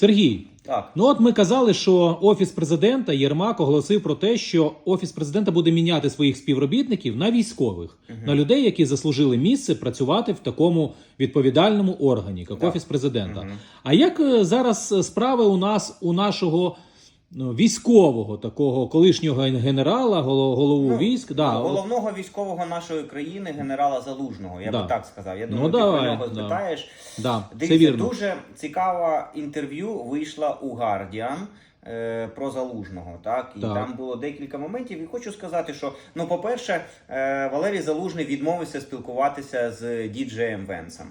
Сергій, Так. ну от ми казали, що офіс президента Єрмак оголосив про те, що офіс президента буде міняти своїх співробітників на військових, на людей, які заслужили місце працювати в такому відповідальному органі, як так. офіс президента. Угу. А як е, зараз е, справи у нас у нашого ну, військового такого колишнього генерала, голо- голову Ну, військ? Да, от- Головного військового нашої країни генерала Залужного. Я Да. би так сказав. Я Ну, думаю, ти давай, про нього да. спитаєш. да, це Дивіться, вірно. дуже цікаве інтерв'ю вийшло у Guardian. е, Про залужного, так і Так. там було декілька моментів. І хочу сказати, що ну, по-перше, е, Валерій Залужний відмовився спілкуватися з діджеєм Венсом.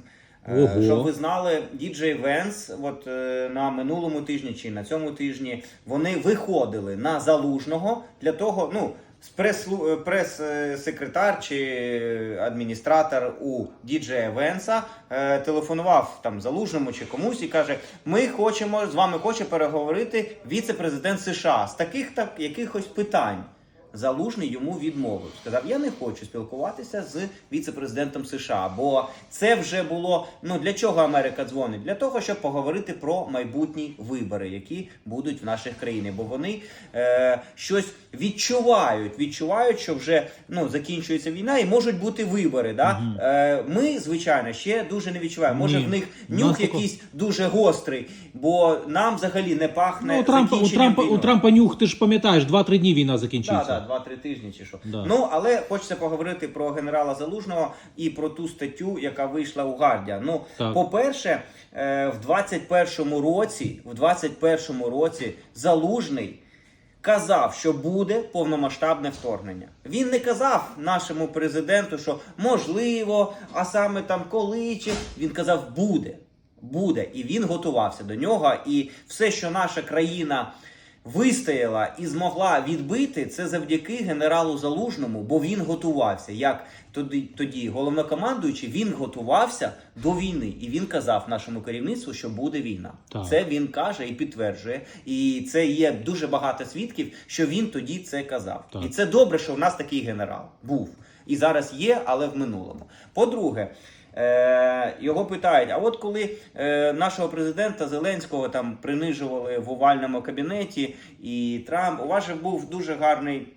Е, Ого. Щоб ви знали, діджей Венс, от е, на минулому тижні чи на цьому тижні вони виходили на залужного для того, ну. е, Прес-секретар чи адміністратор у діджея Венса телефонував там залужному чи комусь і каже: Ми хочемо з вами хоче переговорити віце-президент США з таких так якихось питань. Залужний йому відмовив. Сказав: Я не хочу спілкуватися з віце-президентом США, бо це вже було. Ну для чого Америка дзвонить? Для того, щоб поговорити про майбутні вибори, які будуть в наших країнах. Бо вони е, щось відчувають, відчувають, що вже ну закінчується війна і можуть бути вибори. Да? Е, ми, звичайно, ще дуже не відчуваємо. Може, Ні. в них нас нюх тако- якийсь дуже гострий, бо нам взагалі не пахне. Ну, у Трампа, у Трампа, у. Трампа нюх, ти ж пам'ятаєш, 2-3 дні війна закінчиться. Два-три тижні чи що. Да. Ну, але хочеться поговорити про генерала Залужного і про ту статтю, яка вийшла у Гардіан. Ну, Так. по-перше, е, в 21-му році, в 21-му році Залужний казав, що буде повномасштабне вторгнення. Він не казав нашому президенту, що можливо, а саме там коли чи він казав буде. Буде, і він готувався до нього. І все, що наша країна вистояла і змогла відбити, це завдяки генералу Залужному, бо він готувався. Як тоді, тоді головнокомандуючий, він готувався до війни, і він казав нашому керівництву, що буде війна. Так. Це він каже і підтверджує. І це є дуже багато свідків, що він тоді це казав. Так. І це добре, що в нас такий генерал був. І зараз є, але в минулому. По-друге, е, його питають: а от коли е, нашого президента Зеленського там принижували в овальному кабінеті, і Трамп, у вас же був дуже гарний.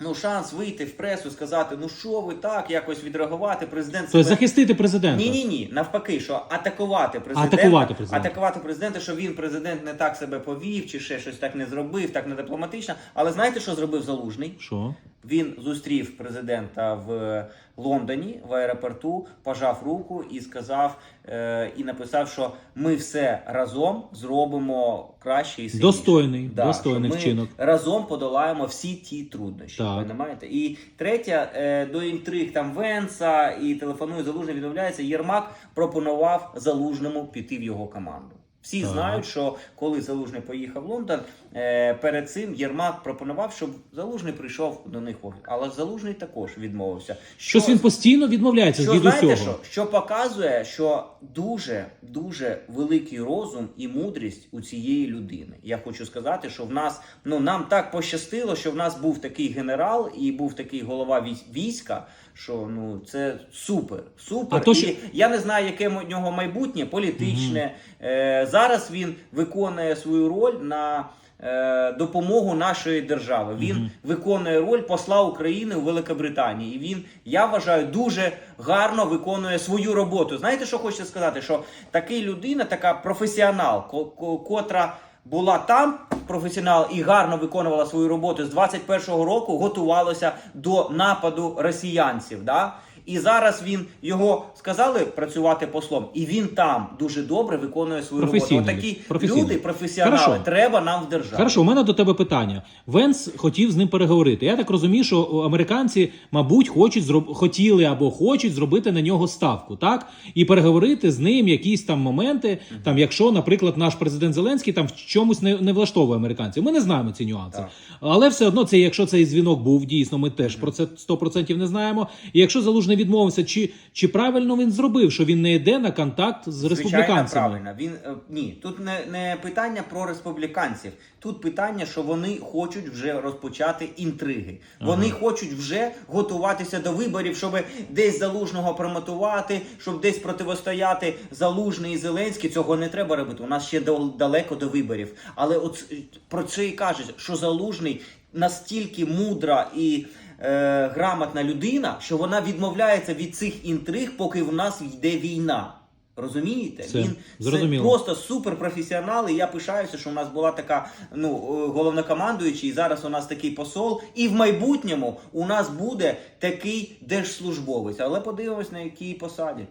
Ну, шанс вийти в пресу, сказати, ну що ви так, якось відреагувати. Президент Тобто себе- захистити президента. ні, ні, ні. Навпаки, що атакувати президента, Атакувати президента. атакувати президента, що він президент не так себе повів, чи ще щось так не зробив, так не дипломатично. Але знаєте, що зробив Залужний? Що? Він зустрів президента в Лондоні в аеропорту, пожав руку і сказав е, і написав, що ми все разом зробимо краще і сильніше. Достойний, Да, достойний ми вчинок. разом подолаємо всі ті труднощі. Так. Понимаєте? І третє, е, до інтриг там Венса і телефонує Залужний, відмовляється. Єрмак пропонував Залужному піти в його команду. Всі Так. знають, що коли Залужний поїхав в Лондон, е, перед цим Єрмак пропонував, щоб Залужний прийшов до них в офіс. Але Залужний також відмовився. Щось він постійно відмовляється Що від знаєте, усього. що, що показує, що дуже дуже великий розум і мудрість у цієї людини. Я хочу сказати, що в нас ну нам так пощастило, що в нас був такий генерал і був такий голова військ- війська. Що ну це супер, супер. А то, і я не знаю, яке у нього майбутнє політичне. Е, зараз він виконує свою роль на. е, Допомогу нашої держави він виконує роль посла України у Великобританії. І він, я вважаю, дуже гарно виконує свою роботу. Знаєте, що хочеться сказати? Що такий людина, така професіонал, ко- ко- котра була там професіонал і гарно виконувала свою роботу з 21-го року, готувалася до нападу росіянців. Да? І зараз він його сказали працювати послом, і він там дуже добре виконує свою роботу. Отакі люди, професіонали, Хорошо. треба нам в державі. Хорошо, у мене до тебе питання. Венс хотів з ним переговорити. Я так розумію, що американці, мабуть, хочуть зроб... хотіли або хочуть зробити на нього ставку, так? І переговорити з ним якісь там моменти, там, якщо, наприклад, наш президент Зеленський там в чомусь не, не влаштовує американців. Ми не знаємо ці нюанси. Так. Але все одно, це якщо цей дзвінок був дійсно, ми теж про це 100% не знаємо. І якщо залужний не відмовився, чи, чи правильно він зробив, що він не йде на контакт з Звичайно, республіканцями? правильно. Він е, ні, тут не, не питання про республіканців. Тут питання, що вони хочуть вже розпочати інтриги. Вони хочуть вже готуватися до виборів, щоб десь залужного промотувати, щоб десь противостояти залужний і Зеленський. Цього не треба робити. У нас ще дал- далеко до виборів. Але от е, про це і кажуть, що залужний настільки мудра і. Е, грамотна людина, що вона відмовляється від цих інтриг, поки в нас йде війна. Розумієте? Все, Він зрозуміло. це просто суперпрофесіонал. І я пишаюся, що у нас була така ну е, головнокомандуючий, і зараз у нас такий посол. І в майбутньому у нас буде такий держслужбовець. Але подивимось на якій посаді.